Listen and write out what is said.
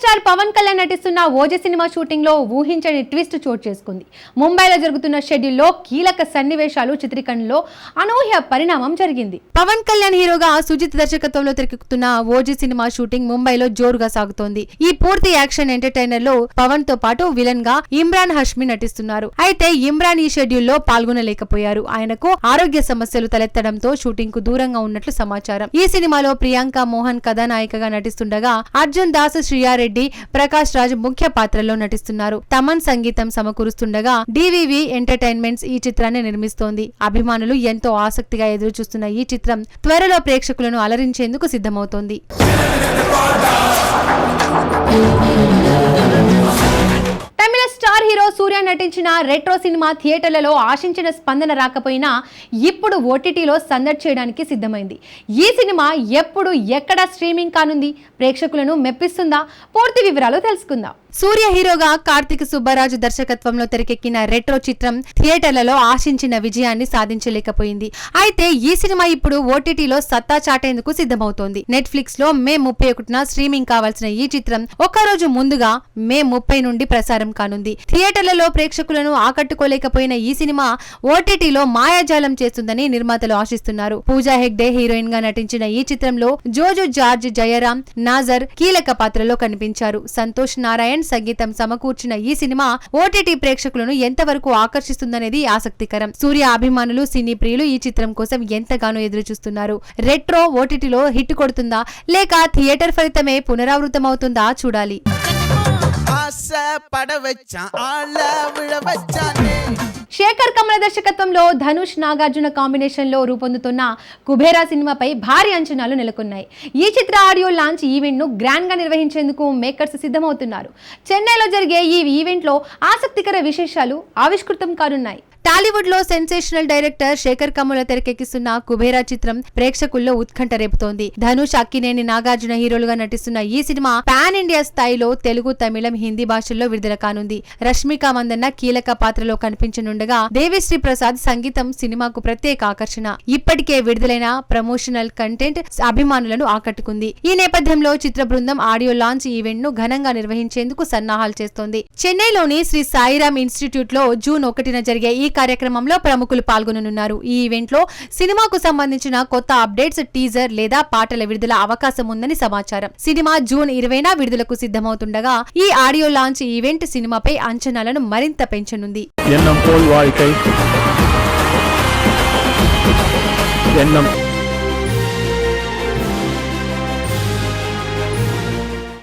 Megastar Pawan Kalyan నటిస్తున్న OJ cinema షూటింగ్లో ఊహించని ట్విస్ట్ చోటు చేసుకుంది. ముంబైలో జరుగుతున్న షెడ్యూల్లో కీలక సన్నివేశాలు చిత్రీకరణలో అనూహ్య పరిణామం జరిగింది. పవన్ కళ్యాణ్ హీరోగా సుజిత్ దర్శకత్వంలో తెరకెక్కుతున్న ఓజీ సినిమా షూటింగ్ ముంబైలో జోరుగా సాగుతోంది. ఈ పూర్తి యాక్షన్ ఎంటర్టైనర్లో పవన్తో పాటు విలన్గా ఇమ్రాన్ హష్మి నటిస్తున్నారు. అయితే ఇమ్రాన్ ఈ షెడ్యూల్లో పాల్గొనలేకపోయారు. ఆయనకు ఆరోగ్య సమస్యలు తలెత్తడంతో షూటింగ్కు దూరంగా ఉన్నట్లు సమాచారం. ఈ సినిమాలో ప్రియాంక మోహన్ కథానాయికగా నటిస్తుండగా అర్జున్ దాస్ శ్రీయారెడ్డి ప్రకాష్ రాజ్ ముఖ్య పాత్రలో నటిస్తున్నారు. తమన్ సంగీతం సమకూరుస్తుండగా డివివి ఎంటర్టైన్మెంట్స్ ఈ చిత్రాన్ని నిర్మిస్తోంది. అభిమానులు ఎంతో ఆసక్తిగా ఎదురు చూస్తున్న ఈ చిత్రం త్వరలో ప్రేక్షకులను అలరించేందుకు సిద్ధమవుతోంది. హీరో నటించిన రెట్రో సినిమా థియేటర్లలో ఆశించిన స్పందన రాకపోయినా ఇప్పుడు ఓటీటీలో సందడి చేయడానికి సిద్ధమైంది. ఈ సినిమా ఎప్పుడు ఎక్కడ స్ట్రీమింగ్ కానుంది? ప్రేక్షకులను మెప్పిస్తుందా? పూర్తి వివరాలు తెలుసుకుందాం. సూర్య హీరోగా కార్తిక్ సుబ్బరాజు దర్శకత్వంలో తెరకెక్కిన రెట్రో చిత్రం థియేటర్లలో ఆశించిన విజయాన్ని సాధించలేకపోయింది. అయితే ఈ సినిమా ఇప్పుడు ఓటీటీలో సత్తా చాటేందుకు సిద్ధమవుతోంది. నెట్ఫ్లిక్స్లో మే ముప్పై ఒకటిన స్ట్రీమింగ్ కావాల్సిన ఈ చిత్రం ఒక్కరోజు ముందుగా మే ముప్పై నుండి ప్రసారం కానుంది. థియేటర్లలో ప్రేక్షకులను ఆకట్టుకోలేకపోయిన ఈ సినిమా ఓటీటీలో మాయాజాలం చేస్తుందని నిర్మాతలు ఆశిస్తున్నారు. పూజా హెగ్డే హీరోయిన్గా నటించిన ఈ చిత్రంలో జోజు జార్జ్ జయరాం నాజర్ కీలక పాత్రలో కనిపించారు. సంతోష్ నారాయణ్ సంగీతం సమకూర్చిన ఈ సినిమా ఓటీటీ ప్రేక్షకులను ఎంతవరకు ఆకర్షిస్తుందనేది ఆసక్తికరం. సూర్య అభిమానులు సినీ ప్రియులు ఈ చిత్రం కోసం ఎంతగానో ఎదురు చూస్తున్నారు రెట్రో ఓటీటీలో హిట్ కొడుతుందా లేక థియేటర్ ఫలితమే పునరావృతమవుతుందా చూడాలి. ஆசை பட வச்சான் ஆள விழ வச்சானே శేఖర్ కమల దర్శకత్వంలో ధనుష్ నాగార్జున కాంబినేషన్ లో రూపొందుతున్న కుబేరా సినిమాపై భారీ అంచనాలు నెలకొన్నాయి ఈ చిత్ర ఆడియో లాంచ్ ఈవెంట్ ను గ్రాండ్ గా నిర్వహించేందుకు మేకర్స్ సిద్ధమవుతున్నారు చెన్నైలో జరిగే ఈ ఈవెంట్ లో ఆసక్తికర విశేషాలు ఆవిష్కృతం కానున్నాయి టాలీవుడ్ లో సెన్సేషనల్ డైరెక్టర్ శేఖర్ కమ్ముల తెరకెక్కిస్తున్న కుబేరా చిత్రం ప్రేక్షకుల్లో ఉత్కంఠ రేపుతోంది ధనుష్ అక్కినేని నాగార్జున హీరోలుగా నటిస్తున్న ఈ సినిమా పాన్ ఇండియా స్థాయిలో తెలుగు తమిళం హిందీ భాషల్లో విడుదల కానుంది. రష్మిక మందన్న కీలక పాత్రలో కనిపించనుండగా దేవిశ్రీ ప్రసాద్ సంగీతం సినిమాకు ప్రత్యేక ఆకర్షణ. ఇప్పటికే విడుదలైన ప్రమోషనల్ కంటెంట్ అభిమానులను ఆకట్టుకుంది. ఈ నేపథ్యంలో చిత్ర బృందం ఆడియో లాంచ్ ఈవెంట్ను ఘనంగా నిర్వహించేందుకు సన్నాహాలు చేస్తోంది. చెన్నైలోని శ్రీ సాయిరామ్ ఇన్స్టిట్యూట్లో జూన్ ఒకటిన జరిగే ఈ కార్యక్రమంలో ప్రముఖులు పాల్గొననున్నారు. ఈ ఈవెంట్లో సినిమాకు సంబంధించిన కొత్త అప్డేట్స్ టీజర్ లేదా పాటల విడుదల అవకాశం ఉందని సమాచారం. సినిమా జూన్ ఇరవైన విడుదలకు సిద్ధమవుతుండగా ఈ ఆడియో లాంచ్ ఈవెంట్ సినిమాపై అంచనాలను మరింత పెంచనుంది எண்ணம் போல் வாழ்க்கை எண்ணம்